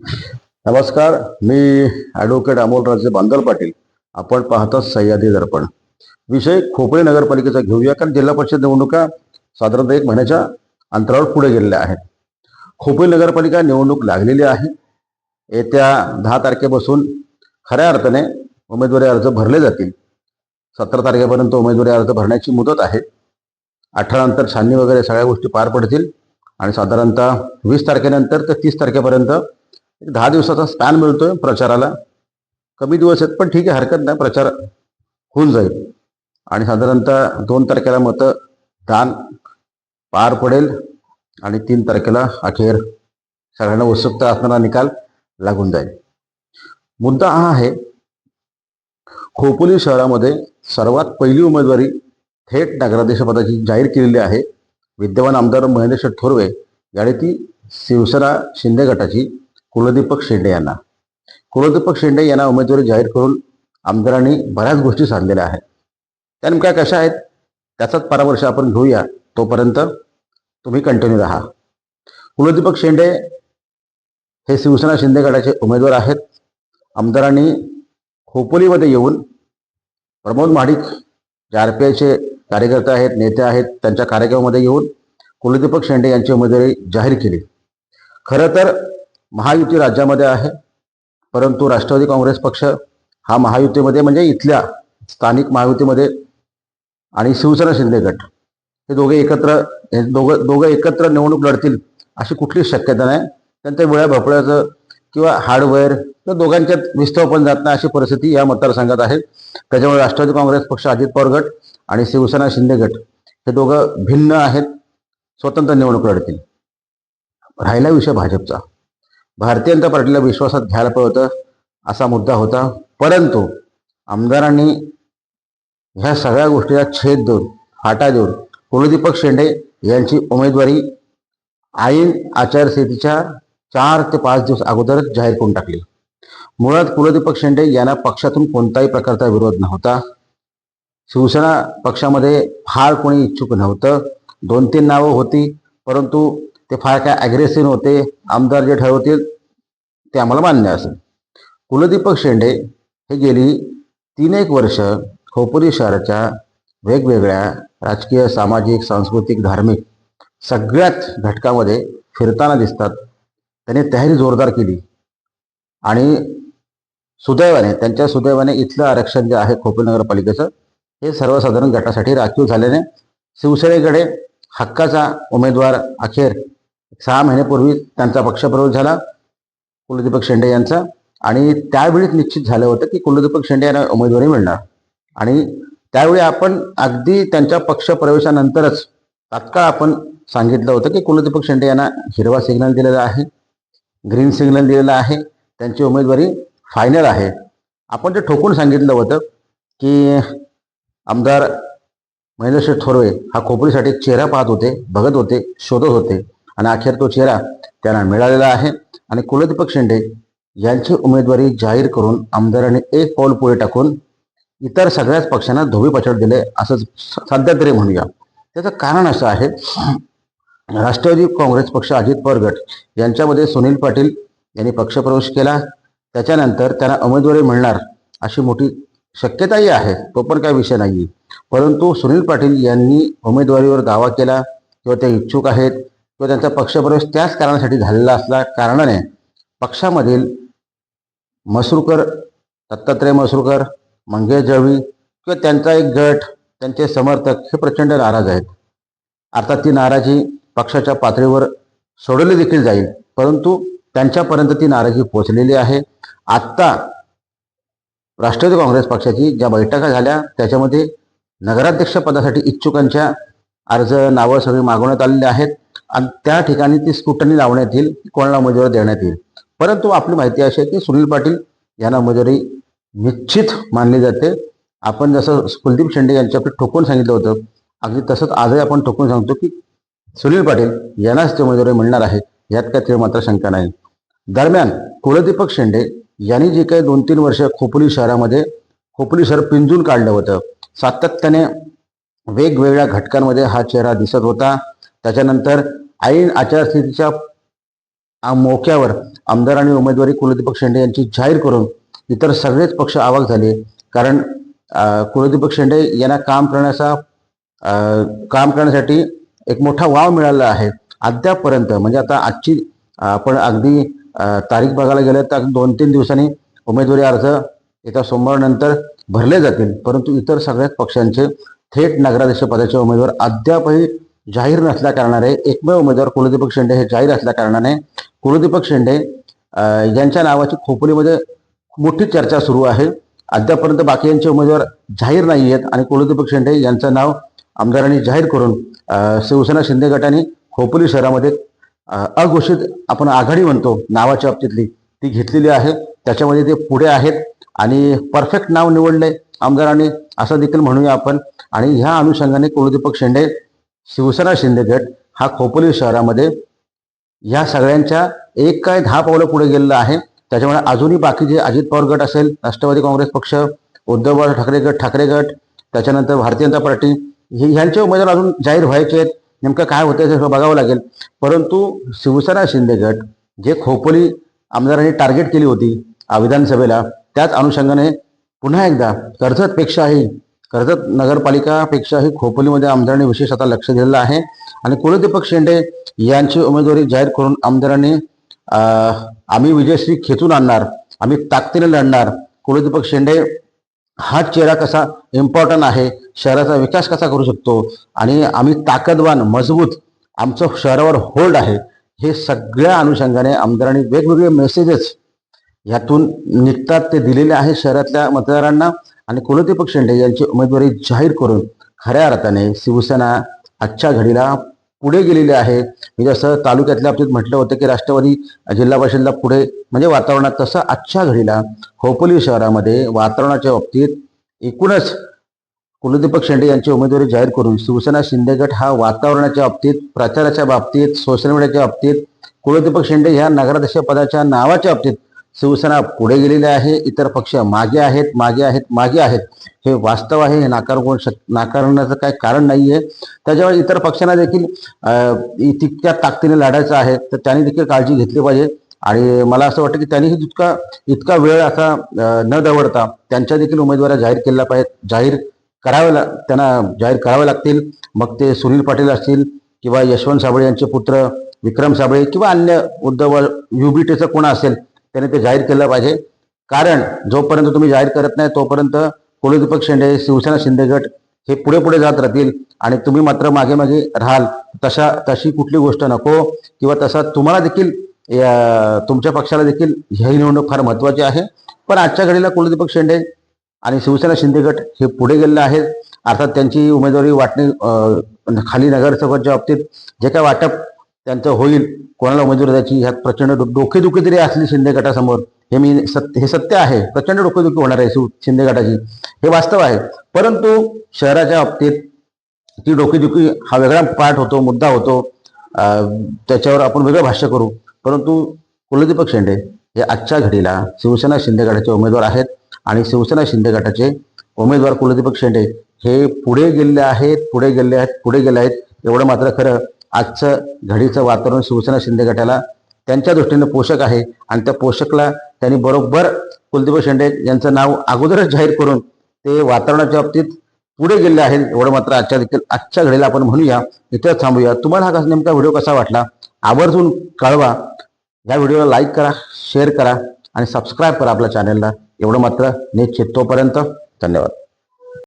नमस्कार मी ॲडव्होकेट अमोलराजे बांदल पाटील. आपण पाहता सह्याद्री दर्पण. विषय खोपळे नगरपालिकेचा घेऊया कारण जिल्हा परिषद निवडणुका साधारणतः एक महिन्याच्या अंतरावर पुढे गेलेल्या आहेत. खोपळे नगरपालिका निवडणूक लागलेली आहे. येत्या दहा तारखेपासून खऱ्या अर्थाने उमेदवारी अर्ज भरले जातील. सतरा तारखेपर्यंत उमेदवारी अर्ज भरण्याची मुदत आहे. अठरा नंतर छाननी वगैरे सगळ्या गोष्टी पार पडतील. आणि साधारणतः वीस तारखेनंतर ते तीस तारखेपर्यंत एक दहा दिवसाचा स्पॅन मिळतोय प्रचाराला. कमी दिवस आहेत पण ठीक आहे हरकत नाही प्रचार होऊन जाईल. आणि साधारणतः दोन तारखेला मतदान पार पडेल आणि तीन तारखेला अखेर सगळ्यांना उत्सुकता असणारा निकाल लागून जाईल. मुद्दा हा आहे खोपोली शहरामध्ये सर्वात पहिली उमेदवारी थेट नगराध्यक्षपदाची जाहीर केलेली आहे. विद्यमान आमदार महेंद्र थोरवे यांनी ती शिवसेना शिंदे गटाची कुलदीपक शेंडे यांना. कुलदीपक शेंडे यांना उमेदवारी जाहीर करून आमदारांनी बऱ्याच गोष्टी सांगलेल्या आहेत. त्या नेमक्या कशा आहेत? त्याचाच परामर्श आपण घेऊया. तोपर्यंत तुम्ही कंटिन्यू राहा. कुलदीपक शेंडे हे शिवसेना शिंदे गटाचे उमेदवार आहेत. आमदारांनी खोपोलीमध्ये येऊन प्रमोद महाडिक जे आर पी आयचे कार्यकर्ते आहेत नेते आहेत त्यांच्या कार्यक्रमामध्ये येऊन कुलदीपक शेंडे यांची उमेदवारी जाहीर केली. खरं तर महायुती राज्यामध्ये आहे. परंतु राष्ट्रवादी काँग्रेस पक्ष हा महायुतीमध्ये म्हणजे इथल्या स्थानिक महायुतीमध्ये आणि शिवसेना शिंदे गट. हे दोघे एकत्र हे दोघं दोघं एकत्र निवडणूक लढतील अशी कुठलीच शक्यता नाही. त्यांच्या वेळा भोपळ्याचं किंवा हार्डवेअर तर दोघांच्यात विस्तव पण जात नाही अशी परिस्थिती या मतदारसंघात आहे. त्याच्यामुळे राष्ट्रवादी काँग्रेस पक्ष अजित पवार गट आणि शिवसेना शिंदे गट हे दोघं भिन्न आहेत. स्वतंत्र निवडणूक लढतील. राहिला विषय भाजपचा. भारतीय जनता पार्टीला विश्वासात घ्यायला पाहिजे असा मुद्दा होता. परंतु आमदारांनी ह्या सगळ्या गोष्टीला छेद देऊन फाटा देऊन कुलदीपक शेंडे यांची उमेदवारी आईन आचारसंहितेच्या चार ते पाच दिवस अगोदरच जाहीर करून टाकली. मुळात कुलदीपक शेंडे यांना पक्षातून कोणताही प्रकारचा विरोध नव्हता. शिवसेना पक्षामध्ये फार कोणी इच्छुक नव्हतं. दोन तीन नावं होती परंतु ते फार काय अग्रेसिव्ह होते आमदार जे ठरवतील ते आम्हाला मान्य असेल. कुलदीपक शेंडे हे गेली तीन एक वर्ष खोपोली शहराच्या वेगवेगळ्या राजकीय सामाजिक सांस्कृतिक धार्मिक सगळ्याच घटकामध्ये फिरताना दिसतात. त्यांनी तयारी जोरदार केली. आणि सुदैवाने त्यांच्या सुदैवाने इथलं आरक्षण जे आहे खोपोली नगरपालिकेचं हे सर्वसाधारण गटासाठी राखीव झाल्याने शिवसेनेकडे हक्काचा उमेदवार अखेर सहा महिन्यापूर्वी त्यांचा पक्षप्रवेश झाला कुलदीपक शेंडे यांचा. आणि त्यावेळीच निश्चित झालं होतं की कुलदीपक शेंडे यांना उमेदवारी मिळणार. आणि त्यावेळी आपण अगदी त्यांच्या पक्षप्रवेशानंतरच तात्काळ आपण सांगितलं होतं की कुलदीपक शेंडे यांना हिरवा सिग्नल दिलेला आहे ग्रीन सिग्नल दिलेला आहे त्यांची उमेदवारी फायनल आहे. आपण ते ठोकून सांगितलं होतं की आमदार महेंद्रशेठ थोरवे हा खोपडीसाठी चेहरा पाहत होते बघत होते शोधत होते. आणि अखेर तो चेहरा त्यांना मिळालेला आहे. आणि कुलदीपक शिंदे यांची उमेदवारी जाहीर करून आमदारांनी एक पाऊल पुढे टाकून इतर सगळ्याच पक्षांना धोबी पछाड दिले असं सध्या तरी म्हणूया. त्याचं कारण असं आहे राष्ट्रवादी काँग्रेस पक्ष अजित पवार गट यांच्यामध्ये सुनील पाटील यांनी पक्षप्रवेश केला. त्याच्यानंतर त्यांना उमेदवारी मिळणार अशी मोठी शक्यताही आहे तो पण काही विषय नाही परंतु सुनील पाटील यांनी उमेदवारीवर दावा केला किंवा ते इच्छुक आहेत किंवा त्यांचा पक्षप्रवेश त्याच कारणासाठी झालेला असल्या कारणाने पक्षामधील मसरूकर दत्तात्रय मसरूकर मंगेश जळवी किंवा त्यांचा एक गट त्यांचे समर्थक हे प्रचंड नाराज आहेत. अर्थात ती नाराजी पक्षाच्या पातळीवर सोडवली देखील जाईल परंतु त्यांच्यापर्यंत ती नाराजी पोचलेली आहे. आत्ता राष्ट्रवादी काँग्रेस पक्षाची ज्या बैठका झाल्या त्याच्यामध्ये नगराध्यक्ष पदासाठी इच्छुकांच्या अर्ज नावं सगळी मागवण्यात आलेली आहेत. आणि त्या ठिकाणी ती स्कुटनी लावण्यात येईल कोणाला उमेदवारी देण्यात येईल. परंतु आपली माहिती अशी आहे की सुनील पाटील यांना उमेदवारी निश्चित मानली जाते. आपण जसं कुलदीप शेंडे यांच्याकडे ठोकून सांगितलं होतं अगदी तसंच आजही आपण ठोकून सांगतो की सुनील पाटील यांनाच ते उमेदवारी मिळणार आहे यात काय ते मात्र शंका नाही. दरम्यान कुलदीपक शेंडे यांनी जे काही दोन तीन वर्ष खोपोली शहरामध्ये खोपोली शहर पिंजून काढलं होतं. सातत्याने वेगवेगळ्या घटकांमध्ये हा चेहरा दिसत होता. त्याच्यानंतर ऐन आचारसंहितेच्या मोक्यावर आमदार आणि उमेदवारी कुलदीपक शेंडे यांची जाहीर करून इतर सगळेच पक्ष आवाक झाले. कारण कुलदीपक शेंडे यांना काम करण्याचा काम करण्यासाठी एक मोठा वाव मिळाला आहे. अद्यापपर्यंत म्हणजे आता आजची आपण अगदी तारीख बघायला गेलं तर दोन तीन दिवसांनी उमेदवारी अर्ज येत्या सोमवारनंतर भरले जातील. परंतु इतर सगळ्याच पक्षांचे थेट नगराध्यक्ष पदाचे उमेदवार अद्यापही जाहीर नसल्या कारणाने एकमेव उमेदवार कुलदीपक शेंडे हे जाहीर असल्या कारणाने कुलदीपक शेंडे यांच्या नावाची खोपोलीमध्ये मोठी चर्चा सुरू आहे. अद्यापर्यंत बाकी यांचे उमेदवार जाहीर नाही आहेत आणि कुलदीपक शेंडे यांचं नाव आमदारांनी जाहीर करून शिवसेना शिंदे गटाने खोपोली शहरामध्ये अघोषित आपण आघाडी म्हणतो नावाच्या बाबतीतली ती घेतलेली आहे. त्याच्यामध्ये ते पुढे आहेत आणि परफेक्ट नाव निवडले. आमदारांनी असं देखील म्हणूया आपण. आणि ह्या अनुषंगाने कुलदीपक शेंडे शिवसेना शिंदे गट हा खोपोली शहरामध्ये ह्या सगळ्यांच्या एक काय दहा पावलं पुढे गेलेलं आहे. त्याच्यामुळे अजूनही बाकी जे अजित पवार गट असेल राष्ट्रवादी काँग्रेस पक्ष उद्धव ठाकरे गट ठाकरे गट त्याच्यानंतर भारतीय जनता पार्टी हे ह्यांचे उमेदवार अजून जाहीर व्हायचे आहेत. नेमकं काय होतं ते बघावं लागेल. परंतु शिवसेना शिंदे गट जे खोपोली आमदारांनी टार्गेट केली होती विधानसभेला त्याच अनुषंगाने पुन्हा एकदा कर्जतपेक्षाही कर्जत नगरपालिकापेक्षाही खोपोलीमध्ये आमदारांनी विशेष आता लक्ष दिलेलं आहे. आणि कुलदीपक शेंडे यांची उमेदवारी जाहीर करून आमदारांनी आम्ही विजयश्री खेचून आणणार आम्ही ताकदीने लढणार. कुलदीपक शेंडे हा चेहरा कसा इम्पॉर्टंट आहे? शहराचा विकास कसा करू शकतो? आणि आम्ही ताकदवान मजबूत आमचं शहरावर होल्ड आहे हे सगळ्या अनुषंगाने आमदारांनी वेगवेगळे मेसेजेस यातून निघतात ते दिलेले आहे शहरातल्या मतदारांना. आणि कुलती शेंडे यांची उमेदवारी जाहीर करून खऱ्या अर्थाने शिवसेना आजच्या घडीला पुढे गेलेली आहे. मी जसं तालुक्यातल्या बाबतीत म्हटलं होतं की राष्ट्रवादी जिल्हा परिषदला पुढे म्हणजे वातावरणात तसं आजच्या घडीला खोपोली शहरामध्ये वातावरणाच्या बाबतीत एकूणच कुलदीपक शेंडे यांची उमेदवारी जाहीर करून शिवसेना शिंदे गट हा वातावरणाच्या बाबतीत प्रचाराच्या बाबतीत सोशल मीडियाच्या बाबतीत कुलदीपक शेंडे ह्या नगराध्यक्ष पदाच्या नावाच्या बाबतीत शिवसेना पुढे गेलेली आहे. इतर पक्ष मागे आहेत मागे आहेत मागे आहेत. हे वास्तव आहे हे नाकार शक नाकारण्याचं काही कारण नाही आहे त्याच्यामुळे इतर पक्षांना देखील तितक्या ताकदीने लढायचं आहे. तर त्यांनी देखील काळजी घेतली पाहिजे. आणि मला असं वाटतं की त्यांनीही तितका इतका वेळ असा न दवडता त्यांच्या देखील उमेदवाऱ्या जाहीर केल्या पाहिजेत जाहीर करावे ला त्यांना जाहीर करावे लागतील. मग ते सुनील पाटील असतील किंवा यशवंत साबळे यांचे पुत्र विक्रम साबळे किंवा अन्य उद्धव युबीटीचं कोण असेल त्याने ते जाहीर केलं पाहिजे. कारण जोपर्यंत तुम्ही जाहीर करत नाही तोपर्यंत कुलदीपक शेंडे शिवसेना शिंदे गट हे पुढे पुढे जात राहतील आणि तुम्ही मात्र मागे मागे राहाल. तशा तशी कुठली गोष्ट नको किंवा तसा तुम्हाला देखील या- तुमच्या पक्षाला देखील ही निवडणूक फार महत्वाची आहे. पण आजच्या घडीला कुलदीपक शेंडे आणि शिवसेना शिंदे गट हे पुढे गेलेले आहेत. अर्थात त्यांची उमेदवारी वाटणी खाली नगरसेवकांच्या बाबतीत जे काय वाटप त्यांचं होईल कोणाला उमेदवारी द्यायची ह्यात प्रचंड डोकेदुखी तरी असली शिंदे गटासमोर. हे मी सत्य हे सत्य आहे. प्रचंड डोकेदुखी होणार आहे शिव- शिंदे गटाची. हे वास्तव आहे. परंतु शहराच्या बाबतीत ती डोकेदुखी हा वेगळा पाठ होतो मुद्दा होतो. त्याच्यावर आपण वेगळं भाष्य करू. परंतु कुलदीपक शेंडे हे आजच्या घडीला शिवसेना शिंदे गटाचे उमेदवार आहेत. आणि शिवसेना शिंदे गटाचे उमेदवार कुलदीपक शेंडे हे पुढे गेलेले आहेत पुढे गेले आहेत पुढे गेले आहेत. एवढं मात्र खरं आजचं घडीचं वातावरण शिवसेना शिंदे गटाला त्यांच्या दृष्टीने पोषक आहे. आणि त्या पोषकला त्यांनी बरोबर कुलदीप शेंडे यांचं नाव अगोदरच जाहीर करून ते वातावरणाच्या बाबतीत पुढे गेले आहेत. एवढं मात्र आजच्या देखील आजच्या घडीला आपण म्हणूया. इथेच थांबूया. तुम्हाला हा कसा नेमका व्हिडिओ कसा वाटला? आवर्जून कळवा. या व्हिडिओला लाईक करा शेअर करा. आणि सबस्क्राईब करा आपल्या चॅनलला एवढं मात्र निश्चित तोपर्यंत धन्यवाद.